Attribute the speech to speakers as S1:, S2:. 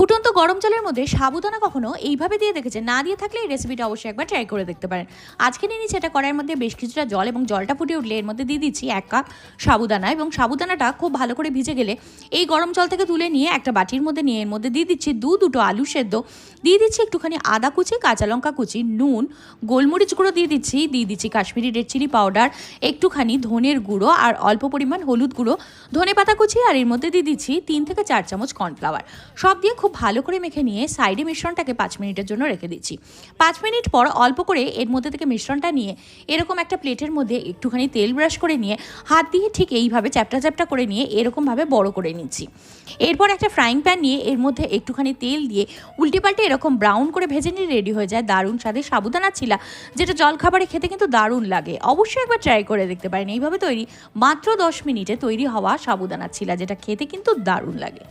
S1: ফুটন্ত গরম জলের মধ্যে সাবুদানা কখনো এইভাবে দিয়ে দেখেছে না দিয়ে থাকলে এই রেসিপিটা অবশ্যই একবার ট্রাই করে দেখতে পারেন। আজকে নিয়ে নিচ্ছি এটা কড়াইয়ের মধ্যে বেশ কিছুটা জল এবং জলটা ফুটে উঠলে এর মধ্যে দিয়ে দিচ্ছি এক কাপ সাবুদানা এবং সাবুদানাটা খুব ভালো করে ভিজে গেলে এই গরম জল থেকে তুলে নিয়ে একটা বাটির মধ্যে নিয়ে এর মধ্যে দিয়ে দিচ্ছি দু, দুটো আলু সেদ্ধ। দিয়ে দিচ্ছি একটুখানি আদা কুচি, কাঁচা লঙ্কা কুচি, নুন, গোলমরিচ গুঁড়ো দিয়ে দিচ্ছি। দিয়ে দিচ্ছি কাশ্মীরি রেড চিলি পাউডার একটুখানি ধনের গুঁড়ো আর অল্প পরিমাণ হলুদ গুঁড়ো ধনে পাতা কুচি আর এর মধ্যে দিয়ে দিচ্ছি তিন থেকে চার চামচ কর্নফ্লাওয়ার সব দিয়ে খুব ভালো করে মেখে নিয়ে সাইডে মিশ্রণটাকে পাঁচ মিনিটের জন্য রেখে দিচ্ছি। পাঁচ মিনিট পর অল্প করে এর মধ্যে থেকে মিশ্রণটা নিয়ে এরকম একটা প্লেটের মধ্যে একটুখানি তেল ব্রাশ করে নিয়ে হাত দিয়ে ঠিক এইভাবে চ্যাপটা চ্যাপটা করে নিয়ে এরকমভাবে বড় করে নিচ্ছি। এরপর একটা ফ্রাইং প্যান নিয়ে এর মধ্যে একটুখানি তেল দিয়ে উল্টে পাল্টে এরকম ব্রাউন করে ভেজে নিয়ে রেডি হয়ে যায় দারুণ স্বাদে সাবুদানা ছিলা, যেটা জলখাবারে খেতে কিন্তু দারুণ লাগে। অবশ্যই একবার ট্রাই করে দেখতে পারেন। এইভাবে তৈরি মাত্র দশ মিনিটে তৈরি হওয়া সাবুদানা ছিলা, যেটা খেতে কিন্তু দারুণ লাগে।